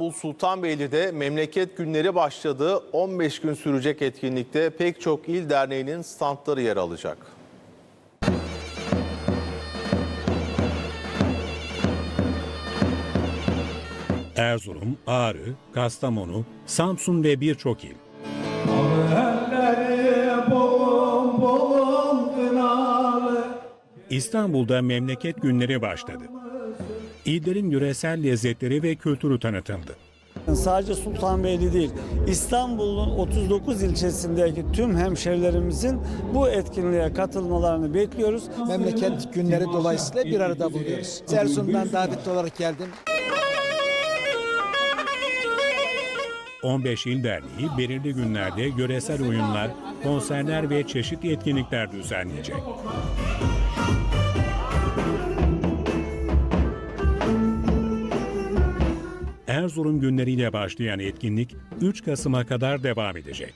İstanbul Sultanbeyli'de memleket günleri başladı. 15 gün sürecek etkinlikte pek çok il derneğinin standları yer alacak. Erzurum, Ağrı, Kastamonu, Samsun ve birçok il. İstanbul'da memleket günleri başladı. İllerin yöresel lezzetleri ve kültürü tanıtıldı. Sadece Sultanbeyli değil, İstanbul'un 39 ilçesindeki tüm hemşerilerimizin bu etkinliğe katılmalarını bekliyoruz. memleket günleri dolayısıyla bir arada buluyoruz. Erzurum'dan davetli olarak geldim. 15 il derneği belirli günlerde yöresel oyunlar, konserler ve çeşitli etkinlikler düzenleyecek. Erzurum günleriyle başlayan etkinlik 3 Kasım'a kadar devam edecek.